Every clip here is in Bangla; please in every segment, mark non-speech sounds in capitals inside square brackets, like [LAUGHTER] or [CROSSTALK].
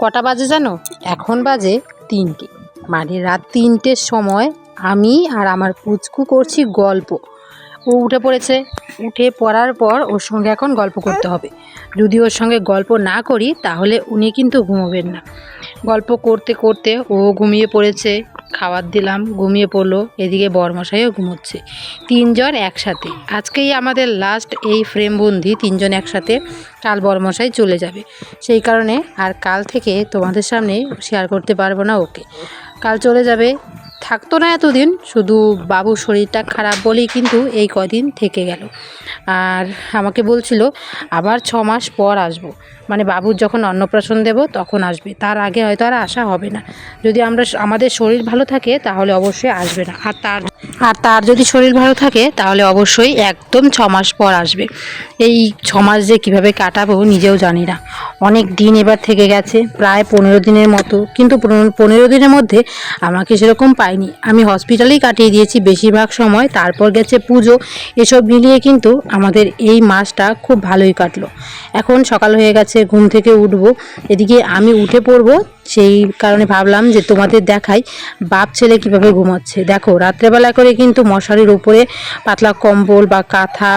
কটা বাজে জানো? এখন বাজে তিনটে। মানে রাত তিনটের সময় আমি আর আমার পুচকু করছি গল্প। ও উঠে পড়েছে। উঠে পড়ার পর ওর সঙ্গে এখন গল্প করতে হবে। যদি ওর সঙ্গে গল্প না করি, তাহলে উনি কিন্তু ঘুমোবেন না। গল্প করতে করতে ও ঘুমিয়ে পড়েছে। খাবার দিলাম, ঘুমিয়ে পড়ল, এদিকে বরমশাইও ঘুমোচ্ছে। তিনজন একসাথে। আজকেই আমাদের লাস্ট এই ফ্রেম বন্দি, তিনজন একসাথে, কাল বরমশাই চলে যাবে। সেই কারণে আর কাল থেকে তোমাদের সামনে শেয়ার করতে পারব না ওকে। কাল চলে যাবে থাকতো না এতদিন, শুধু বাবুর শরীরটা খারাপ বলেই কিন্তু এই কদিন থেকে গেল। আর আমাকে বলছিল, আবার ছ মাস পর আসব। মানে বাবুর যখন অন্নপ্রাশন দেব, তখন আসবে। তার আগে হয়তো আর আসা হবে না। যদি আমরা আমাদের শরীর ভালো থাকে, তাহলে অবশ্যই আসবে না। আর তার আর তার যদি শরীর ভালো থাকে, তাহলে অবশ্যই একদম ছ মাস পর আসবে। এই ছ মাস যে কীভাবে কাটাবো, নিজেও জানি না। অনেক দিন এবার থেকে গেছে, প্রায় পনেরো দিনের মতো। কিন্তু পনেরো- দিনের মধ্যে আমাকে সেরকম পাইনি। আমি হসপিটালেই কাটিয়ে দিয়েছি বেশিরভাগ সময়, তারপর গেছে পুজো। এসব মিলিয়ে কিন্তু আমাদের এই মাসটা খুব ভালোই কাটলো। এখন সকাল হয়ে গেছে, ঘুম থেকে উঠবো। এদিকে আমি উঠে পড়ব সেই কারণে ভাবলাম যে তোমাদের দেখাই বাপ ছেলে কীভাবে ঘুমাচ্ছে। দেখো, রাত্রেবেলা করে কিন্তু মশারির উপরে পাতলা কম্বল বা কাঁথা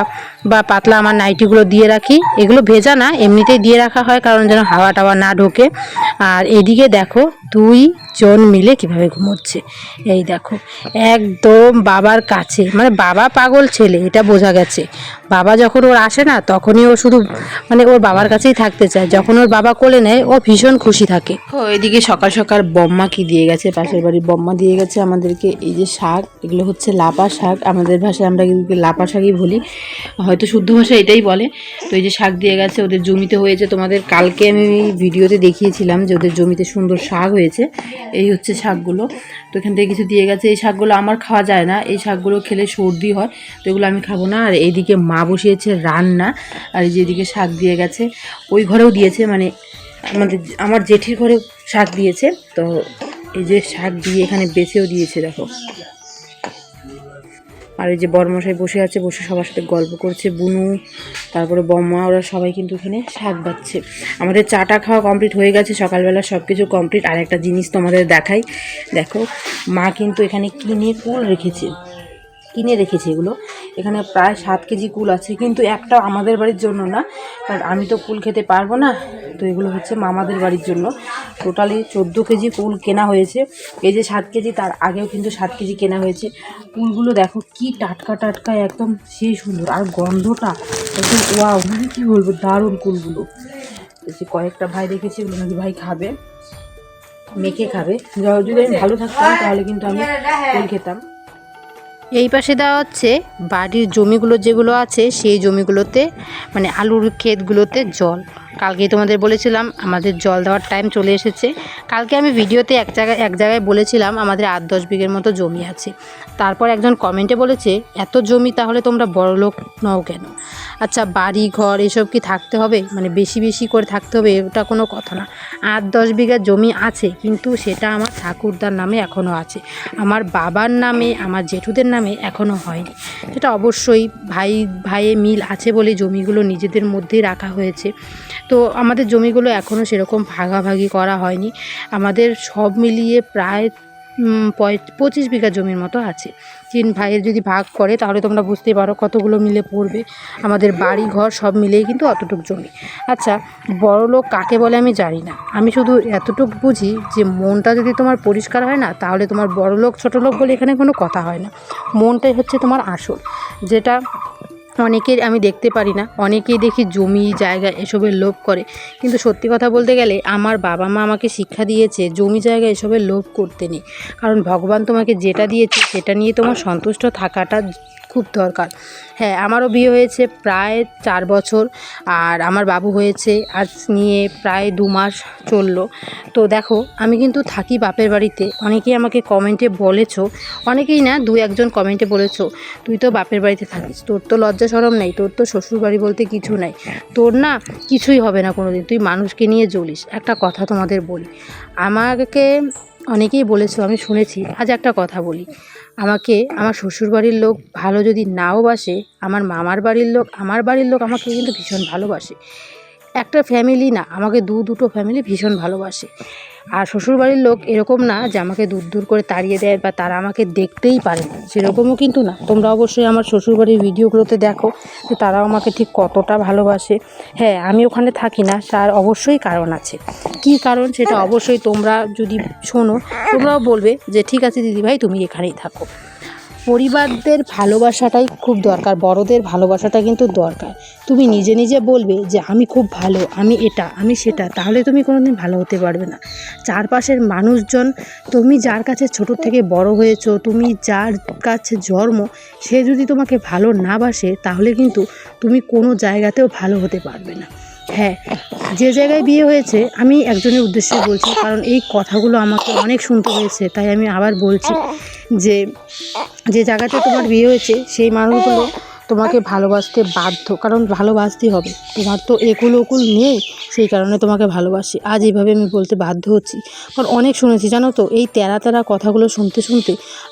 বা পাতলা আমার নাইটিগুলো দিয়ে রাখি। এগুলো ভেজা না, এমনিতেই দিয়ে রাখা হয় কারণ যেন হাওয়া টাওয়া না ঢোকে। আর এদিকে দেখো, দুই জন মিলে কীভাবে ঘুমোচ্ছে। এই দেখো, একদম বাবার কাছে মানে বাবা পাগল ছেলে, এটা বোঝা গেছে। বাবা যখন ওর আসে না, তখনই ও শুধু মানে ওর বাবার কাছেই থাকতে চায়। যখন ওর বাবা কোলে নেয়, ও ভীষণ খুশি থাকে। এদিকে সকাল সকাল বম্মা কি দিয়ে গেছে, পাশের বাড়ির বম্মা দিয়ে গেছে আমাদেরকে। এই যে শাক, এগুলো হচ্ছে লাপা শাক। আমাদের ভাষায় আমরা কিন্তু লাপা শাকই বলি। হয়তো শুদ্ধ ভাষা এটাই বলে। তো এই যে শাক দিয়ে গেছে, ওদের জমিতে হয়েছে তোমাদের, কালকে আমি ভিডিওতে দেখিয়েছিলাম যে ওদের জমিতে সুন্দর শাক হয়েছে। এই হচ্ছে শাকগুলো। তো এখান থেকে কিছু দিয়ে গেছে। এই শাকগুলো আমার খাওয়া যায় না। এই শাকগুলো খেলে সর্দি হয়, তো এগুলো আমি খাব না। আর এইদিকে মা বসিয়েছে রান্না। আর এই যে এদিকে শাক দিয়ে গেছে। ওই ঘরেও দিয়েছে মানে আমাদের আমার জেঠির ঘরে শাক দিয়েছে, তো এই যে শাক দিয়ে এখানে বেছেও দিয়েছে, দেখো। আর এই যে বরমশাই বসে আছে, বসে সবার সাথে গল্প করছে, বুনু, তারপরে বম্মা ওরা সবাই কিন্তু এখানে শাক বাচ্ছে। আমাদের চাটা খাওয়া কমপ্লিট হয়ে গেছে, সকালবেলা সব কিছু কমপ্লিট। আর একটা জিনিস তোমাদের দেখাই। দেখো, মা কিন্তু এখানে কিনে কুল রেখেছে। কিনে রেখেছে এগুলো। এখানে প্রায় সাত কেজি কুল আছে, কিন্তু একটা আমাদের বাড়ির জন্য না। কারণ আমি তো কুল খেতে পারব না, তো এগুলো হচ্ছে মামাদের বাড়ির জন্য। টোটালি চোদ্দ কেজি কুল কেনা হয়েছে। এই যে সাত কেজি, তার আগেও কিন্তু সাত কেজি কেনা হয়েছে। কুলগুলো দেখো কি টাটকা টাটকা, একদম সেই সুন্দর। আর গন্ধটা একদম ওয়াও মানে কী বলব, দারুণ কুলগুলো। যে কয়েকটা ভাই দেখেছি ভাই খাবে, মেখে খাবে। যদি আমি ভালো থাকতাম, তাহলে কিন্তু আমি কুল খেতাম। এই পাশে দেওয়া হচ্ছে বাড়ির জমিগুলো যেগুলো আছে, সেই জমিগুলোতে মানে আলুর ক্ষেতগুলোতে জল। কালকেই তোমাদের বলেছিলাম, আমাদের জল দেওয়ার টাইম চলে এসেছে। কালকে আমি ভিডিওতে এক জায়গায় এক জায়গায় বলেছিলাম, আমাদের আট দশ বিঘের মতো জমি আছে। তারপর একজন কমেন্টে বলেছে, এত জমি তাহলে তোমরা বড়লোক নও কেন? আচ্ছা বাড়ি, ঘর এসব কি থাকতে হবে? মানে বেশি বেশি করে থাকতে হবে ওটা কোনো কথা না। আট, দশ বিঘা জমি আছে, কিন্তু সেটা আমার ঠাকুরদার নামে এখনও আছে। আমার বাবার নামে, আমার জেঠুদের নামে এখনও হয়নি। সেটা অবশ্যই ভাই, ভাইয়ে মিল আছে বলে জমিগুলো নিজেদের মধ্যেই রাখা হয়েছে। তো আমাদের জমিগুলো এখনও সেরকম ভাগাভাগি করা হয়নি। আমাদের সব মিলিয়ে প্রায় পঁচিশ বিঘা জমির মতো আছে। তিন ভাইয়ের যদি ভাগ করে, তাহলে তোমরা বুঝতে পারো কতগুলো মিলে পড়বে। আমাদের বাড়ি ঘর সব মিলেই কিন্তু অতটুক জমি। আচ্ছা বড় লোক কাকে বলে আমি জানি না। আমি শুধু এতটুক বুঝি যে মনটা যদি তোমার পরিষ্কার হয় না, তাহলে তোমার বড় লোক, ছোটো লোক বলে এখানে কোনো কথা হয় না। মনটাই হচ্ছে তোমার আসল। যেটা অনেকের আমি দেখতে পারি না, অনেকেই দেখি জমি, জায়গা এসবের লোভ করে। কিন্তু সত্যি কথা বলতে গেলে আমার বাবা মা আমাকে শিক্ষা দিয়েছে জমি, জায়গা এসবের লোভ করতে নেই। কারণ ভগবান তোমাকে যেটা দিয়েছে সেটা নিয়ে তোমার সন্তুষ্ট থাকাটা খুব দরকার। হ্যাঁ আমারও বিয়ে হয়েছে প্রায় চার বছর আর আমার বাবু হয়েছে আজ নিয়ে প্রায় দু মাস চলল। তো দেখো, আমি কিন্তু থাকি বাপের বাড়িতে। অনেকেই আমাকে কমেন্টে বলেছ, অনেকেই না দু একজন কমেন্টে বলেছ, তুই তো বাপের বাড়িতে থাকিস, তোর তো লজ্জা সরম নেই, তোর তো শ্বশুর বাড়ি বলতে কিছু নাই। তোর না কিছুই হবে না কোনো দিন তুই মানুষকে নিয়ে জ্বলিস। একটা কথা তোমাদের বলি, আমাকে অনেকেই বলেছ, আমি শুনেছি, আজ একটা কথা বলি। আমাকে, আমার শ্বশুর বাড়ির লোক ভালো যদি নাও বাসে, আমার মামার বাড়ির লোক, আমার বাড়ির লোক আমাকে কিন্তু ভীষণ ভালোবাসে। একটা ফ্যামিলি না, আমাকে দু দুটো ফ্যামিলি ভীষণ ভালোবাসে। আর শ্বশুরবাড়ির লোক এরকম না যে আমাকে দূর দূর করে তাড়িয়ে দেয় বা তারা আমাকে দেখতেই পারে না। সেরকমও কিন্তু না। তোমরা অবশ্যই আমার শ্বশুরবাড়ির ভিডিওগুলোতে দেখো যে তারাও আমাকে ঠিক কতটা ভালোবাসে। হ্যাঁ আমি ওখানে থাকি না, তার অবশ্যই কারণ আছে। কী কারণ সেটা অবশ্যই তোমরা যদি শোনো, তোমরাও বলবে যে, ঠিক আছে দিদিভাই, তুমি এখানেই থাকো। পরিবারদের ভালোবাসাটাই খুব দরকার, বড়দের ভালোবাসাটা কিন্তু দরকার। তুমি নিজে নিজে বলবে যে, আমি খুব ভালো, আমি এটা, আমি সেটা। তাহলে তুমি কোনোদিন ভালো হতে পারবে না। চারপাশের মানুষজন, তুমি যার কাছে ছোট থেকে বড় হয়েছো, তুমি যার কাছে জন্ম, সে যদি তোমাকে ভালো না বাসে, তাহলে কিন্তু তুমি কোনো জায়গাতেও ভালো হতে পারবে না। হ্যাঁ যে জায়গায় বিয়ে হয়েছে, আমি একজনের উদ্দেশ্যে বলছি, কারণ এই কথাগুলো আমাকে অনেক শুনতে হয়েছে, তাই আমি আবার বলছি যে যে জায়গাতে তোমার বিয়ে হয়েছে, সেই মানুষগুলো তোমাকে ভালোবাসতে বাধ্য, কারণ ভালোবাসতেই হবে। তোমার তো একুল ওকুল নেই, সেই কারণে তোমাকে ভালোবাসি। আজ এইভাবে আমি বলতে বাধ্য হচ্ছি। কারণ অনেক শুনেছি, জানো তো, এই তেরা তেরা কথাগুলো শুনতে শুনতে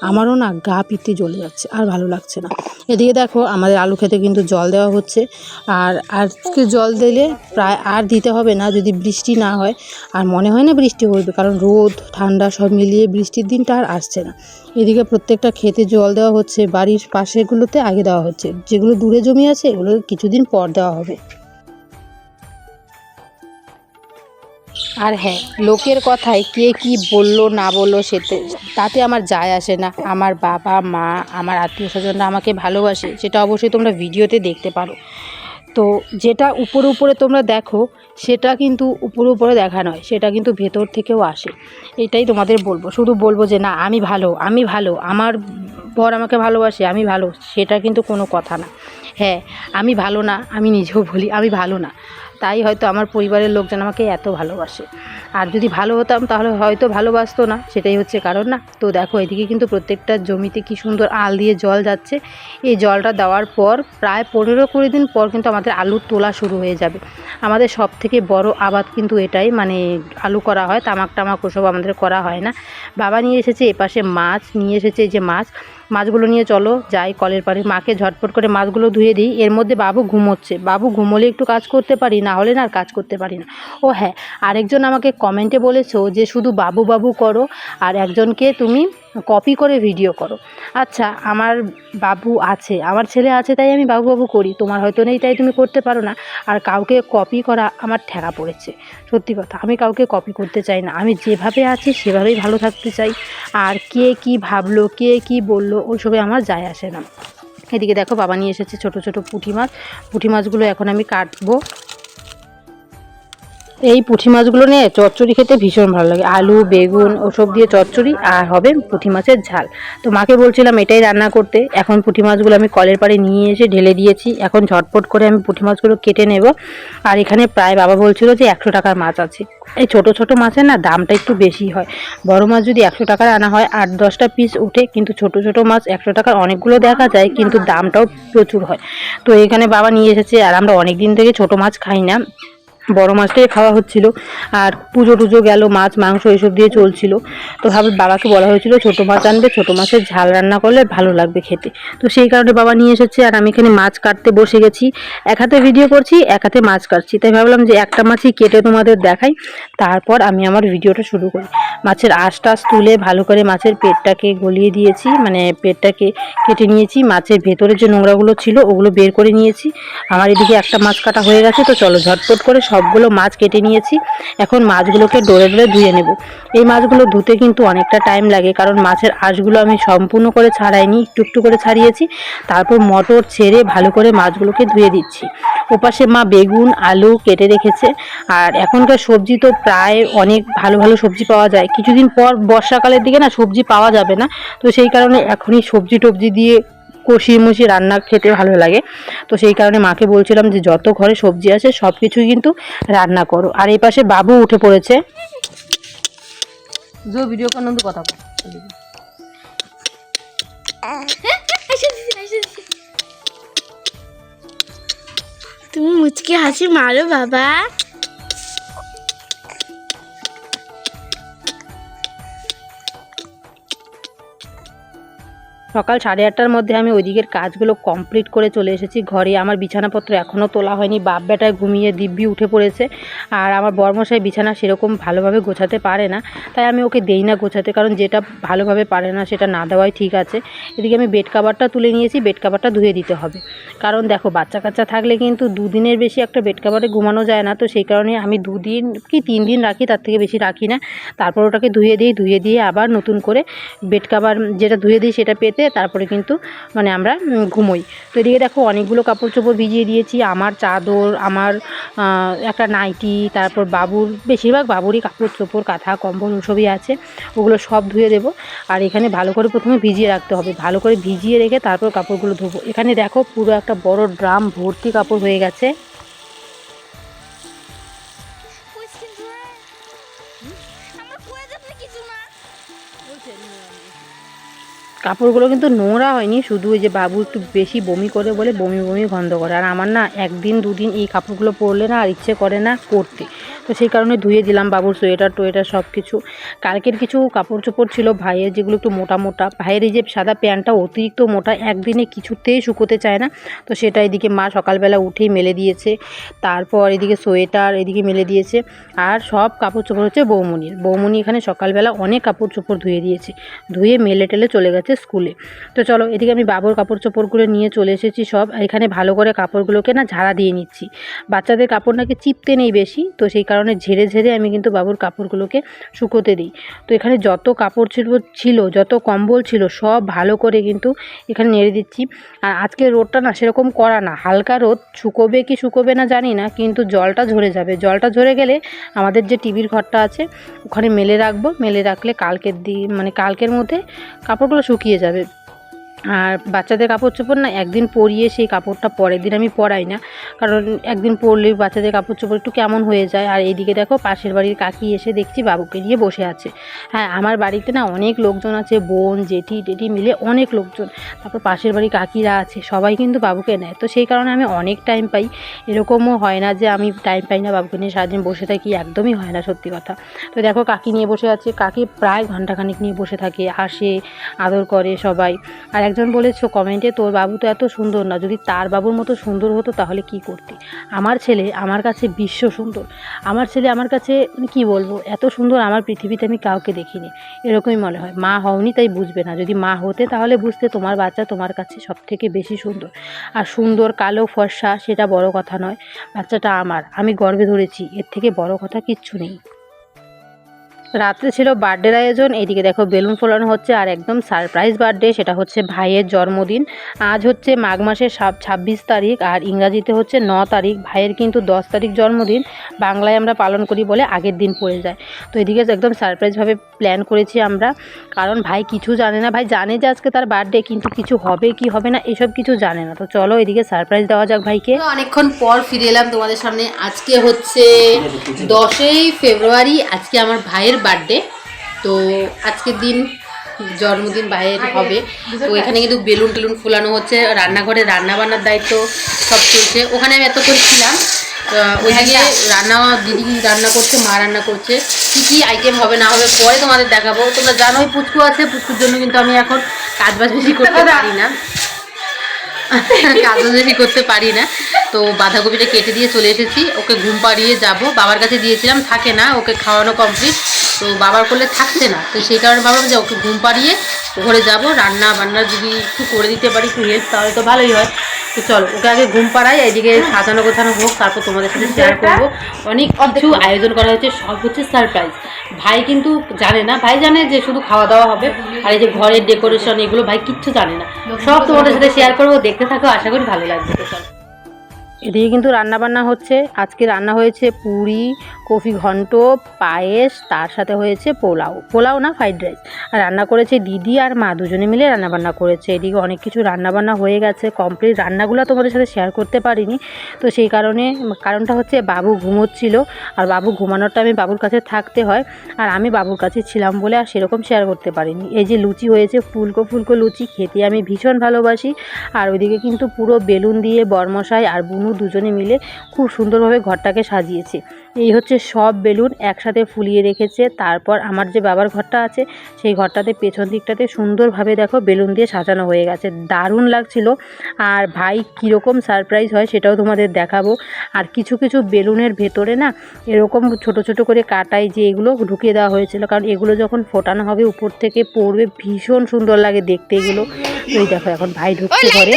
আমারও না গা পিত্তি জ্বলে যাচ্ছে, আর ভালো লাগছে না। এদিকে দেখো, আমাদের আলু খেতে কিন্তু জল দেওয়া হচ্ছে, আর আজকে জল দিলে প্রায় আর দিতে হবে না যদি বৃষ্টি না হয়। আর মনে হয় না বৃষ্টি পড়বে কারণ রোদ, ঠান্ডা সব মিলিয়ে বৃষ্টির দিনটা আর আসছে না। এদিকে প্রত্যেকটা খেতে জল দেওয়া হচ্ছে, বাড়ির পাশেগুলোতে আগে দেওয়া হচ্ছে। যেগুলো দূরে জমি আছে, এগুলো কিছুদিন পর দেওয়া হবে। আর হ্যাঁ লোকের কথায় কে কি বলল, না বলল সেতে তাতে আমার যায় আসে না। আমার বাবা, মা, আমার আত্মীয় স্বজনরা আমাকে ভালোবাসে, সেটা অবশ্যই তোমরা ভিডিওতে দেখতে পারো। তো যেটা উপরে উপরে তোমরা দেখো সেটা কিন্তু উপরে উপরে দেখা নয়, সেটা কিন্তু ভেতর থেকেও আসে। এটাই তোমাদের বলব। শুধু বলব যে, না, আমি ভালো আমি ভালো, আমার বর আমাকে ভালোবাসে, আমি ভালো, সেটা কিন্তু কোনো কথা না। হ্যাঁ আমি ভালো না, আমি নিজেও বলি, আমি ভালো না। তাই হয়তো আমার পরিবারের লোকজন আমাকে এত ভালোবাসে। আর যদি ভালো হতাম তাহলে হয়তো ভালোবাসতো না, সেটাই হচ্ছে কারণ না। তো দেখো, এদিকে কিন্তু প্রত্যেকটা জমিতে কি সুন্দর আল দিয়ে জল যাচ্ছে। এই জলটা দেওয়ার পর প্রায় পনেরো কুড়ি দিন পর কিন্তু আমাদের আলুর তোলা শুরু হয়ে যাবে। আমাদের সব থেকে বড় আবাদ কিন্তু এটাই মানে আলু করা হয়, তামাক টামাক ওসব আমাদের করা হয় না। বাবা নিয়ে এসেছে এপাশে মাছ, নিয়ে এসেছে যে মাছ। মাছগুলো নিয়ে চলো, যাই কলের পাড়ে। মাকে ঝটপট করে মাছগুলো ধুয়ে দিই। এর মধ্যে বাবু ঘুমোচ্ছে। বাবু ঘুমোলে একটু কাজ করতে পারি, না হলে না আর কাজ করতে পারি না। ও হ্যাঁ আরেকজন আমাকে কমেন্টে বলেছ যে, শুধু বাবু বাবু করো, আর একজনকে তুমি কপি করে ভিডিও করো। আচ্ছা আমার বাবু আছে, আমার ছেলে আছে, তাই আমি বাবু বাবু করি, তোমার হয়তো নেই, তাই তুমি করতে পারো না। আর কাউকে কপি করা আমার ঠেকা পড়েছে, সত্যি কথা। আমি কাউকে কপি করতে চাই না, আমি যেভাবে আছি সেভাবেই ভালো থাকতে চাই। আর কে কি ভাবলো, কে কি বলল, ওইসবে আমার যায় আসে না। এদিকে দেখো বাবা নিয়ে এসেছে ছোট ছোট পুঁটি মাছ। পুঁটি মাছগুলো এখন আমি কাটবো। এই পুঁটি মাছগুলো নিয়ে চচ্চড়ি খেতে ভীষণ ভালো লাগে। আলু, বেগুন ওসব দিয়ে চচ্চড়ি আর হবে পুঁটি মাছের ঝাল। তো মাকে বলছিলাম এটাই রান্না করতে। এখন পুঁটি মাছগুলো আমি কলের পাড়ে নিয়ে এসে ঢেলে দিয়েছি। এখন ঝটপট করে আমি পুঁটি মাছগুলো কেটে নেব। আর এখানে প্রায় বাবা বলছিল যে একশো টাকার মাছ আছে। এই ছোট ছোট মাছের না দামটা একটু বেশি হয়। বড় মাছ যদি একশো টাকার আনা হয়, আট, দশটা পিস ওঠে কিন্তু ছোট ছোট মাছ একশো টাকার অনেকগুলো দেখা যায়, কিন্তু দামটাও প্রচুর হয়। তো এখানে বাবা নিয়ে এসেছে আর আমরা অনেক দিন থেকে ছোট মাছ খাই না। বড় মাছটাই খাওয়া হচ্ছিল। আর পুজো টুজো গেল, মাছ, মাংস এসব দিয়ে চলছিল। তো ভাবে বাবাকে বলা হয়েছিল, ছোটো মাছ আনবে, ছোটো মাছের ঝাল রান্না করলে ভালো লাগবে খেতে। তো সেই কারণে বাবা নিয়ে এসেছে, আর আমি এখানে মাছ কাটতে বসে গেছি। এক হাতে ভিডিও করছি, এক হাতে মাছ কাটছি। তাই ভাবলাম যে একটা মাছই কেটে তোমাদের দেখাই, তারপর আমি আমার ভিডিওটা শুরু করি। মাছের আশ টাশ তুলে ভালো করে মাছের পেটটাকে গলিয়ে দিয়েছি মানে পেটটাকে কেটে নিয়েছি। মাছের ভেতরে যে নোংরাগুলো ছিল, ওগুলো বের করে নিয়েছি। আমার এদিকে একটা মাছ কাটা হয়ে গেছে, তো চলো ঝটপট করে সবগুলো মাছ কেটে নিয়েছি। এখন মাছগুলোকে ডোরে ডোরে ধুয়ে নেব। এই মাছগুলো ধুতে কিন্তু অনেকটা টাইম লাগে, কারণ মাছের আঁশগুলো আমি সম্পূর্ণ করে ছাড়াইনি একটু একটু করে ছাড়িয়েছি। তারপর মটর ছেড়ে ভালো করে মাছগুলোকে ধুয়ে দিচ্ছি। ওপাশে মা বেগুন, আলু কেটে রেখেছে। আর এখনকার সবজি তো প্রায় অনেক ভালো ভালো সবজি পাওয়া যায়। কিছুদিন পর বর্ষাকালের দিকে না সবজি পাওয়া যাবে না। তো সেই কারণে এখনই সবজি টবজি দিয়ে কষিয়ে মুষিয়ে রান্না খেতে ভালো লাগে। তো সেই কারণে মাকে বলছিলাম যে যত ঘরে সবজি আছে সব কিছুই কিন্তু রান্না করো। আর এই পাশে বাবু উঠে পড়েছে। যে ভিডিও কানন্দ কথা বল। তুমি মুচকে হাসি মারো বাবা। সকাল সাড়ে আটটার মধ্যে আমি ওই দিকের কাজগুলো কমপ্লিট করে চলে এসেছি। ঘরে আমার বিছানাপত্র এখনও তোলা হয়নি বাপ বেটায় ঘুমিয়ে দিব্যি উঠে পড়েছে। আর আমার বর্মশাই বিছানা সেরকম ভালোভাবে গোছাতে পারে না, তাই আমি ওকে দেই না গোছাতে, কারণ যেটা ভালোভাবে পারে না সেটা না দেওয়াই ঠিক আছে। এদিকে আমি বেড কাভারটা তুলে নিয়েছি বেড কাভারটা ধুয়ে দিতে হবে। কারণ দেখো বাচ্চা কাচ্চা থাকলে কিন্তু দুদিনের বেশি একটা বেড কাভারে ঘুমানো যায় না, তো সেই কারণে আমি দুদিন কি তিন দিন রাখি, তার থেকে বেশি রাখি না। তারপর ওটাকে ধুয়ে দিই, ধুয়ে দিয়ে আবার নতুন করে বেড কাভার যেটা ধুয়ে দিই সেটা পেতে তারপরে কিন্তু মানে আমরা ঘুমোই। তো এদিকে দেখো অনেকগুলো কাপড় চোপড় ভিজিয়ে দিয়েছি। আমার চাদর, আমার একটা নাইটি, তারপর বাবুর, বেশিরভাগ বাবুরই কাপড় চোপড় কাঁথা, কম্বল ওসবই আছে। ওগুলো সব ধুয়ে দেবো। আর এখানে ভালো করে প্রথমে ভিজিয়ে রাখতে হবে। ভালো করে ভিজিয়ে রেখে তারপর কাপড়গুলো ধোবো। এখানে দেখো পুরো একটা বড় ড্রাম ভর্তি কাপড় হয়ে গেছে। কাপড়গুলো কিন্তু নোংরা হয়নি, শুধু ওই যে বাবু একটু বেশি বমি করে বলে বমি বমি গন্ধ করে। আর আমার না একদিন দুদিন এই কাপড়গুলো পরলে না আর ইচ্ছে করে না করতে তো সেই কারণে ধুয়ে দিলাম বাবুর সোয়েটার টোয়েটার সব কিছু কালকের কিছু কাপড় চোপড় ছিল, ভাইয়ের যেগুলো একটু মোটা মোটা। ভাইয়ের এই যে সাদা প্যান্টটা অতিরিক্ত মোটা, একদিনে কিছুতেই শুকোতে চায় না। তো সেটা এদিকে মা সকালবেলা উঠেই মেলে দিয়েছে। তারপর এদিকে সোয়েটার এদিকে মেলে দিয়েছে। আর সব কাপড় চোপড় হচ্ছে বৌমনির। বৌমনি এখানে সকালবেলা অনেক কাপড় চোপড় ধুয়ে দিয়েছে। ধুয়ে মেলে টেলে চলে গেছে স্কুলে। তো চলো, এদিকে আমি বাবুর কাপড় চোপড়গুলো নিয়ে চলে এসেছি সব। এখানে ভালো করে কাপড়গুলোকে না ঝাড়া দিয়ে নিচ্ছি। বাচ্চাদের কাপড় নাকি চিপতে নেই বেশি, তো সেই কারণে ঝেড়ে ঝেড়ে আমি কিন্তু বাবুর কাপড়গুলোকে শুকোতে দিই। তো এখানে যত কাপড় ছিল ছিল, যত কম্বল ছিল, সব ভালো করে কিন্তু এখানে নেড়ে দিচ্ছি। আর আজকে রোদটা না সেরকম করা না, হালকা রোদ। শুকোবে কি শুকোবে না জানি না, কিন্তু জলটা ঝরে যাবে। জলটা ঝরে গেলে আমাদের যে টিভির ঘরটা আছে, ওখানে মেলে রাখব। মেলে রাখলে কালকের দিন মানে কালকের মধ্যে কাপড়গুলো শুকিয়ে যাবে। আর বাচ্চাদের কাপড় চোপড় না একদিন পরিয়ে সেই কাপড়টা পরের দিন আমি পরাই না। কারণ একদিন পরলেই বাচ্চাদের কাপড় চোপড় একটু কেমন হয়ে যায়। আর এইদিকে দেখো পাশের বাড়ির কাকি এসে দেখছি বাবুকে নিয়ে বসে আছে। হ্যাঁ আমার বাড়িতে না অনেক লোকজন আছে, বোন, জেঠি, টেঠি মিলে অনেক লোকজন। তারপর পাশের বাড়ির কাকিরা আছে, সবাই কিন্তু বাবুকে নেয়। তো সেই কারণে আমি অনেক টাইম পাই। এরকমও হয় না যে আমি টাইম পাই না বাবুকে নিয়ে, সারাদিন বসে থাকি, একদমই হয় না সত্যি কথা। তো দেখো কাকি নিয়ে বসে আছে। কাকি প্রায় ঘন্টাখানিক নিয়ে বসে থাকে, হাসে, আদর করে সবাই। আর একজন বলেছ কমেন্টে তোর বাবু তো এত সুন্দর না। যদি তার বাবুর মতো সুন্দর হতো, তাহলে কি করতে? আমার ছেলে আমার কাছে বিশ্ব সুন্দর। আমার ছেলে আমার কাছে মানে কী বলব, এত সুন্দর আমার পৃথিবীতে আমি কাউকে দেখিনি। এরকমই মনে হয়। মা হওনি তাই বুঝবে না। যদি মা হতে, তাহলে বুঝতে তোমার বাচ্চা তোমার কাছে সব থেকে বেশি সুন্দর। আর সুন্দর কালো ফর্সা, সেটা বড় কথা নয়। বাচ্চাটা আমার। আমি গর্বে ধরেছি। এর থেকে বড় কথা কিচ্ছু নেই। রাত্রে ছিল বার্থডের আয়োজন, এদিকে দেখো বেলুন ফোলানো হচ্ছে আর একদম সারপ্রাইজ বার্থডে সেটা হচ্ছে ভাইয়ের জন্মদিন। আজ হচ্ছে মাঘ মাসের ছাব্বিশ তারিখ আর ইংরাজিতে হচ্ছে ন তারিখ, ভাইয়ের কিন্তু দশ তারিখ জন্মদিন। বাংলায় আমরা পালন করি বলে আগের দিন পড়ে যায়। তো এদিকে একদম সারপ্রাইজভাবে প্ল্যান করেছি আমরা। কারণ ভাই কিছু জানে না, ভাই জানে যে আজকে তার বার্থডে কিন্তু কিছু হবে কি হবে না, এসব কিছু জানে না। তো চলো এদিকে সারপ্রাইজ দেওয়া যাক ভাইকে। অনেকক্ষণ পর ফিরে এলাম তোমাদের সামনে। আজকে হচ্ছে দশই ফেব্রুয়ারি, আজকে আমার ভাইয়ের বার্থডে তো আজকের দিন জন্মদিন ভাইয়ের হবে। তো এখানে কিন্তু বেলুন টেলুন ফুলানো হচ্ছে রান্নাঘরে রান্না বান্নার দায়িত্ব সব চলছে। ওখানে আমি এতক্ষণ ছিলাম ওইদিকে রান্না দিদি রান্না করছে মা রান্না করছে কী কী আইটেম হবে না হবে পরে তোমাদের দেখাবো। তোমরা জানোই পুচকু আছে পুচকুর জন্য কিন্তু আমি এখন কাজ বাজ বেশি করতে পারি না। [LAUGHS] কাজ বেশি করতে পারি না। তো বাঁধাকপিটা কেটে দিয়ে চলে এসেছি ওকে ঘুম পাড়িয়ে যাব। বাবার কাছে দিয়েছিলাম থাকে না ওকে খাওয়ানো কমপ্লিট তো বাবার করলে থাকছে না। তো সেই কারণে ভাবলাম যে ওকে ঘুম পাড়িয়ে ঘরে যাব রান্না বান্না যদি একটু করে দিতে পারি একটু হেল্প তাহলে তো ভালোই হয়। তো চলো ওকে আগে ঘুম পাড়াই এদিকে সাজানো গোছানো হোক তারপর তোমাদের সাথে শেয়ার করব। অনেক কিছু আয়োজন করা হয়েছে সব হচ্ছে সারপ্রাইজ ভাই কিন্তু জানে না ভাই জানে যে শুধু খাওয়া দাওয়া হবে আর এই যে ঘরের ডেকোরেশন এগুলো ভাই কিচ্ছু জানে না। সব তোমাদের সাথে শেয়ার করব দেখতে থাকো আশা করি ভালো লাগবে। চলো এদিকে কিন্তু রান্না বান্না হচ্ছে আজকে রান্না হয়েছে পুরি কফি ঘন্ট, পায়েস, তার সাথে হয়েছে পোলাও। পোলাও না, ফ্রাইড রাইস। আর রান্না করেছে দিদি আর মা দুজনে মিলে রান্নাবান্না করেছে। এদিকে অনেক কিছু রান্নাবান্না হয়ে গেছে কমপ্লিট রান্নাগুলো তোমাদের সাথে শেয়ার করতে পারিনি। তো সেই কারণে, কারণটা হচ্ছে বাবু ঘুমোচ্ছিল। আর বাবু ঘুমানোর টাইমে বাবুর কাছে থাকতে হয়। আর আমি বাবুর কাছে ছিলাম বলে আর সেরকম শেয়ার করতে পারিনি। এই যে লুচি হয়েছে, ফুলকো ফুলকো লুচি, খেতে আমি ভীষণ ভালোবাসি। আর ওইদিকে কিন্তু পুরো বেলুন দিয়ে বরমশাই আর বুনু দুজনে মিলে খুব সুন্দরভাবে ঘরটাকে সাজিয়েছে। এই হচ্ছে সব বেলুন একসাথে ফুলিয়ে রেখেছে। তারপর আমার যে বাবার ঘরটা আছে সেই ঘরটাতে পেছন দিকটাতে সুন্দরভাবে দেখো বেলুন দিয়ে সাজানো হয়ে গেছে। দারুণ লাগছিল। আর ভাই কীরকম সারপ্রাইজ হয় সেটাও তোমাদের দেখাবো। আর কিছু কিছু বেলুনের ভেতরে না এরকম ছোট ছোট করে কাটাই যে এগুলো ঢুকিয়ে দেওয়া হয়েছিল কারণ এগুলো যখন ফোটানো হবে উপর থেকে পড়বে ভীষণ সুন্দর লাগে দেখতে এগুলো। এই দেখো এখন ভাই ঢুকছে ঘরে।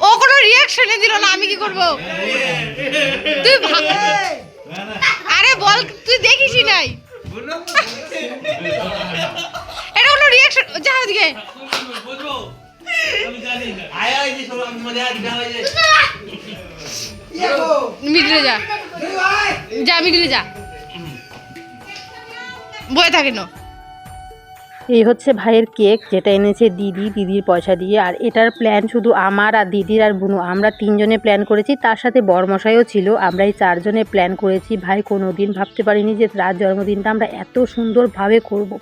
ও কোনো রিয়াকশনই দিল না আমি কি করব? তুই আরে বল তুই দেখিসই নাই। এটা কোনো রিয়াকশন যা ওদিকে। মিডিলে যা। যা মিডিলে যা। বয়ে থাকে না এই হচ্ছে ভাইয়ের কেক, যেটা এনেছে দিদি, দিদির পয়সা দিয়ে। আর এটার প্ল্যান শুধু আমার আর দিদির আর বুনু। আমরা তিনজনে প্ল্যান করেছি, তার সাথে বরমশাইও ছিল। আমরা এই চারজনে প্ল্যান করেছি। ভাই কোনো দিন ভাবতে পারিনি যে রাত জন্মদিনটা আমরা এত সুন্দরভাবে করব।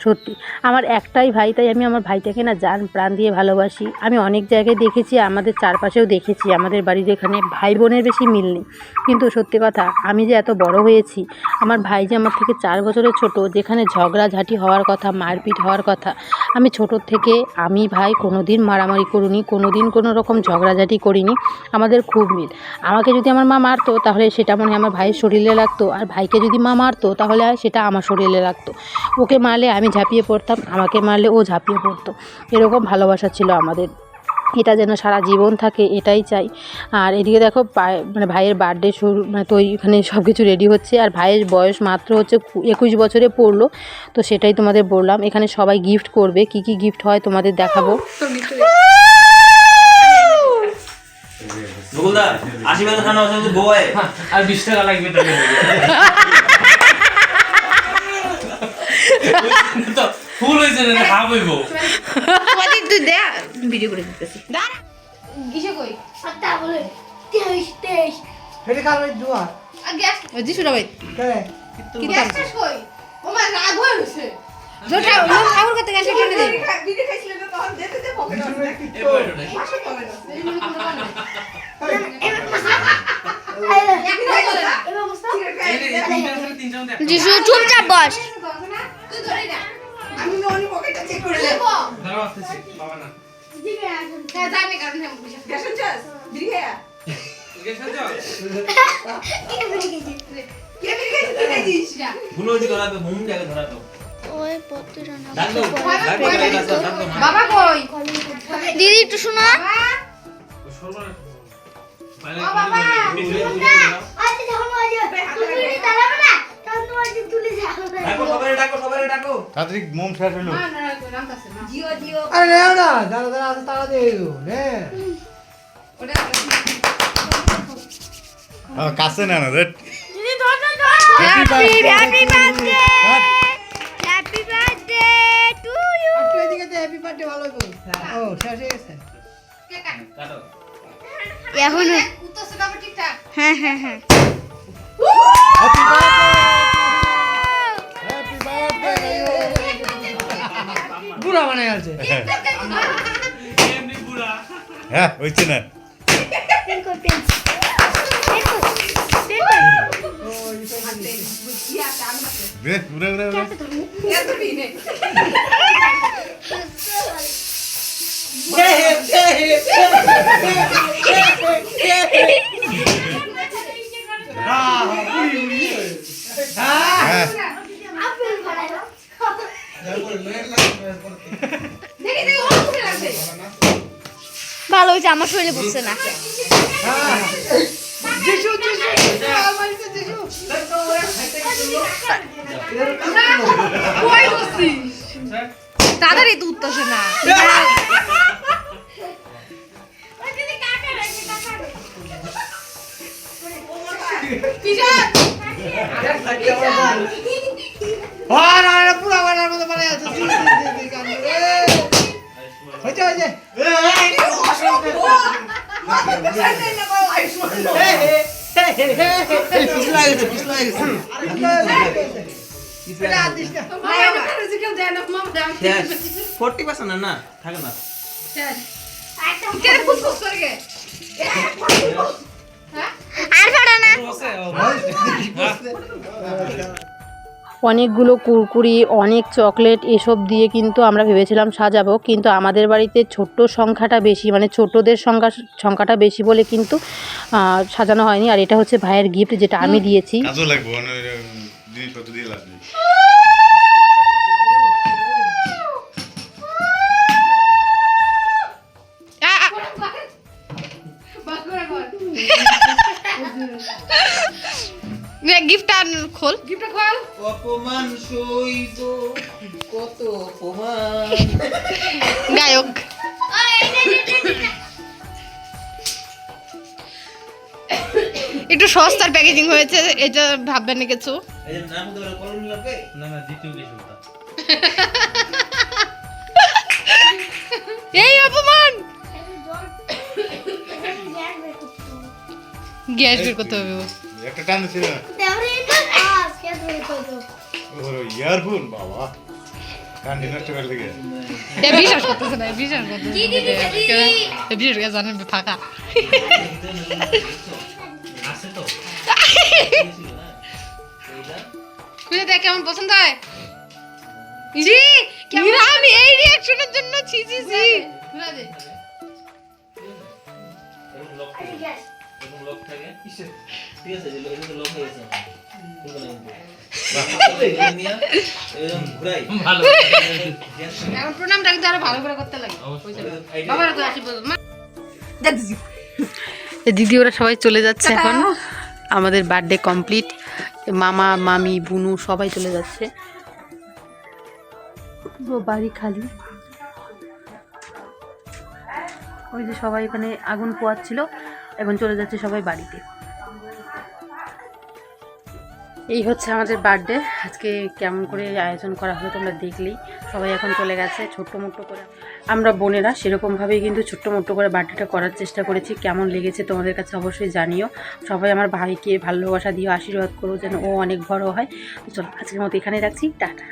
সত্যি। আমার একটাই ভাই, তাই আমি আমার ভাইটাকে না যান প্রাণ দিয়ে ভালোবাসি। আমি অনেক জায়গায় দেখেছি, আমাদের চারপাশেও দেখেছি। আমাদের বাড়ির এখানে ভাই বোনের বেশি মিল নেই। কিন্তু সত্যি কথা, আমি যে এত বড় হয়েছি, আমার ভাই যে আমার থেকে চার বছরের ছোট, যেখানে ঝগড়াঝাঁটি হওয়ার কথা, মারপিট হওয়ার কথা। আমি ছোটোর থেকে আমি ভাই কোনো দিন মারামারি করিনি কোনো দিন কোনো রকম ঝগড়াঝাটি করিনি। আমাদের খুব মিল। আমাকে যদি আমার মা মারতো, তাহলে সেটা মনে আমার ভাইয়ের শরীরে লাগতো। আর ভাইকে যদি মা মারতো, তাহলে সেটা আমার শরীরে লাগতো। ওকে মারলে আমি ঝাঁপিয়ে পড়তাম, আমাকে মারলে ও ঝাঁপিয়ে পড়তো। এরকম ভালোবাসা ছিল আমাদের। এটা যেন সারা জীবন থাকে এটাই চাই। আর এদিকে দেখো পায়ে- মানে ভাইয়ের বার্থডে শুরু মানে তো এখানে সব কিছু রেডি হচ্ছে। আর ভাইয়ের বয়স মাত্র হচ্ছে একুশ বছরে পড়ল তো সেটাই তোমাদের বললাম। এখানে সবাই গিফট করবে কি কি গিফট হয় তোমাদের দেখাবো। আর বিশ টাকা লাগবে [LAUGHS] তো ফুল হয়েছে না হাফ হইব কদিন তুই দে ভিডিও করে দিতেছি দাঁড়া কিসে কই আটটা বলে তেইশ তেইশ সেটা কার ওই দুয়া ওই জি শুনা ভাই কে কি দাম কই ও মা রাগ হয়ে গেছে জোটা ও দে যিশু চুপচাপ বস দি বাবা কই দিদি একটু শোনো আচ্ছা যখন তুমি দাঁড়াবে না। তখন তোমার তুলে যাবে ডাকো সবাই ডাকো সবাই ডাকো তাড়াতাড়ি মোম শেষ হলো আরে নেও না দাঁড়া দাঁড়া আছে তারা দিয়ে দিও নে আহ, কাছে না না রেট দিদি ধর ধর ধর happy happy birthday happy birthday to you একটু এদিকে হ্যাপি বার্থডে ভালো করে ও শেষ হয়ে গেছে? কাটো? এখন উত্তর শোনাবো ঠিকঠাক। হ্যাঁ হ্যাঁ হ্যাঁ। হ্যাপি বার্থডে বুড়া বানায় আছে। হ্যাঁ হইছে না। পেন কর পেন পেন কর পেন কর রে উড়ে উড়ে উড়ে হ্যাঁ। ভালো হয়েছে আমার শরীরে পড়ছে না। যিশু যিশু। আলমারিতে যিশু কই বসছিস তাড়াতাড়ি তো উত্তর শোনা আর আর পুরা বানার মতো বানায় আছে। হয়েছে হয়েছে। ফোরটি পার্সেন্ট না। থাকে না আর পারো না অনেকগুলো কুরকুরি অনেক চকলেট এসব দিয়ে কিন্তু আমরা ভেবেছিলাম সাজাবো কিন্তু আমাদের বাড়িতে ছোট্ট সংখ্যাটা বেশি মানে ছোটদের সংখ্যা সংখ্যাটা বেশি বলে কিন্তু সাজানো হয়নি। আর এটা হচ্ছে ভাইয়ের গিফট যেটা আমি দিয়েছি। দিয়ে লাভ নেই গিফট আর খোল। অপমান সইব কত অপমান। [LAUGHS] গায়ক। একটু সস্তার প্যাকেজিং হয়েছে এটা ভাববেন না কিছু। এই যে নাম ধরে কলম লাগে না না দ্বিতীয় কিছু ওটা এই অপমান! গ্যাস বের করতে হবে। একটা টান ছিল না। ওর ইয়ারফোন বাবা। কান নষ্ট করে লেগে। এ বিশ্বাস করতেছে না বিশ্বাস করতেছে। এ বিশ্বাস করে জানেন ফাঁকা। আছে তো খুঁজে দেখ কেমন পছন্দ হয়। জি কেমন আমি এই রিঅ্যাকশনের জন্য ছি। ছি ছি এরকম লক থাকে। এরকম লক থাকে। ঠিক আছে এটা লক হয়ে গেছে। দিদি। ওরা সবাই চলে যাচ্ছে এখন। আমাদের বার্থডে কমপ্লিট মামা মামি বুনু সবাই চলে যাচ্ছে। পুরো বাড়ি খালি। ওই যে সবাই এখানে আগুন পোয়াচ্ছিল এখন চলে যাচ্ছে সবাই বাড়িতে। এই হচ্ছে আমাদের বার্থডে। আজকে কেমন করে আয়োজন করা হলো তোমরা দেখলেই। সবাই এখন চলে গেছে ছোট্ট মোট্ট করে। আমরা বোনেরা সেরকমভাবেই কিন্তু ছোট্ট মোট্ট করে বার্থডেটা করার চেষ্টা করেছি। কেমন লেগেছে তোমাদের কাছে অবশ্যই জানিও। সবাই আমার ভাইকে ভালোবাসা দিও, আশীর্বাদ করো যেন ও অনেক বড় হয়। চলো, আজকের মতো এখানে রাখছি। টাটা।